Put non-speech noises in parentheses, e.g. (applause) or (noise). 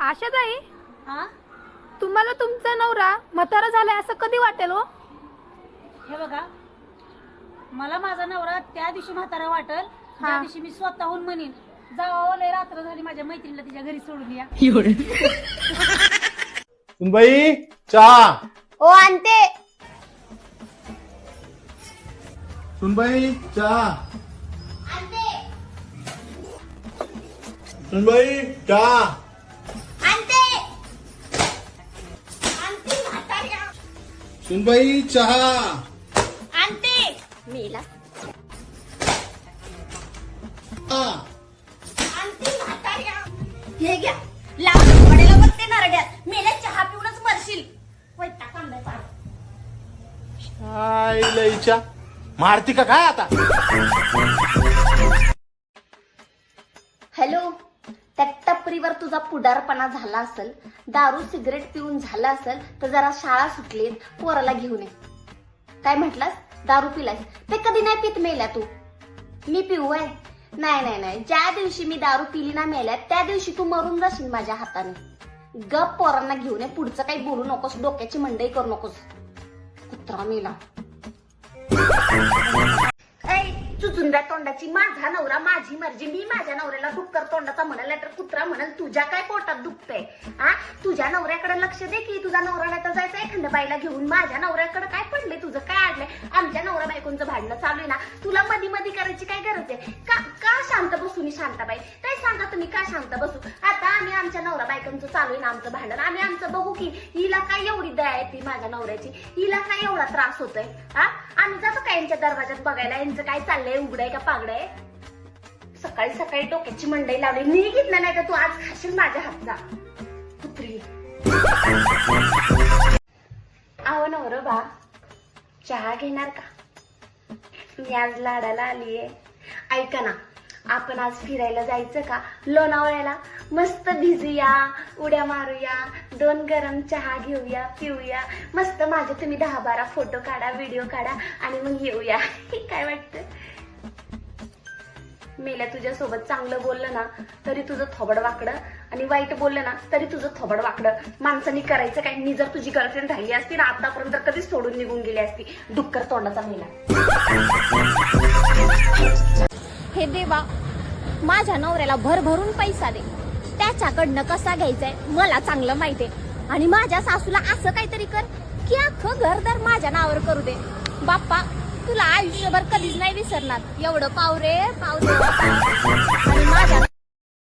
आशाताई हा? तुम्हाला तुमचा नवरा म्हातारा झालाय असं कधी वाटेल हो? हे बघा मला माझा नवरा त्या दिवशी म्हातारा वाटल त्या हा. दिवशी मी स्वतःहून म्हणीन जावा लय रात्र झाली माझ्या मैत्रिणीला तिच्या घरी सोडून या. सुनबाई चहा. हो आणते. सुनबाई चहा. सुनबाई चहा. सुनबाई चहा. आणते. मेला. हा. आणते म्हाताऱ्या. हे घ्या. लावून पडेला बघते नारड्यात. मेल्या चहा पिऊनच मरशील. वैताग आणलाय पार. काय लईच्या मारती का काय आता? तुझा पुढारपणा झाला असेल दारू सिगरेट पिऊन झाला असेल तर जरा शाळा सुटली पोराला घेऊन ये. काय म्हटलास? दारू पिलास ते कधी नाही पित मेल्या तू. मी पिऊ आहे नाही नाही नाही. ज्या दिवशी मी दारू पिली ना मेल्या त्या दिवशी तू मरून जाशील माझ्या हाताने. गप पोरांना घेऊन ये. पुढचं काही बोलू नकोस डोक्याची मंडई करू नकोस. कुत्रा मेला. चुचुंद्या तोंडाची माझा नवरा माझी मर्जी मी माझ्या नवऱ्याला डुक्कर तोंडाचा म्हणाल तर कुत्रा म्हणाल तुझ्या काय पोटात दुखतंय? हा? तुझ्या नवऱ्याकडे लक्ष दे की तुझा नवरा नाही तर जायचं एखाद्या बाईला घेऊन. माझ्या नवऱ्याकडे काय पडले तुझं? काय आडलंय? आमच्या नवरा बायकोंचं भांडणं चालू आहे ना? तुला मधी मधी करायची काय गरज आहे? का का शांत बसून शांताबाई? काय सांगा तुम्ही काय सांगता? बसू. आता आम्ही आमच्या नवरा बायकांचं चालू आहे ना आमचं भांडण. आम्ही आमचं बघू की हिला काय एवढी दया आहे ती माझ्या नवऱ्याची? हिला काय एवढा त्रास होतोय? हा? आम्ही जातो का यांच्या दरवाजात बघायला? यांचं काय चाललंय? उघडंय का पागडंय सकाळी सकाळी डोक्याची मंडई लावली. मी घेतलं नाही का तू आज खाशील माझ्या हातचा. कुत्री. आहो नवर बा चहा घेणार का? मी आज लाडाला आलीये. ऐका ना आपण आज फिरायला जायचं का? लोणावळ्याला. मस्त भिजूया उड्या मारूया दोन गरम चहा घेऊया पिऊया. मस्त माझे तुम्ही दहा बारा फोटो काढा व्हिडिओ काढा आणि मग येऊया. (laughs) काय वाटतं? मेल्या तुझ्या सोबत चांगलं बोललं ना तरी तुझं थोबड वाकडं. आणि वाईट बोललं ना तरी तुझं थोबड वाकडं. माणसाने करायचं काय? मी जर तुझी गर्लफ्रेंड राहिली असती ना आतापर्यंत कधीच सोडून निघून गेली असती. डुक्कर तोंडाचा मेला. हे देवा माझ्या नवऱ्याला भरभरून पैसा दे. त्याच्याकडनं कसा घ्यायचाय मला चांगलं माहिती आहे. आणि माझ्या सासूला असं काहीतरी कर की अख्खं घरदार माझ्या नावावर करू दे. बाप्पा तुला आयुष्यभर कधीच नाही विसरणार. एवढं पावरे पावरे. आणि माझ्या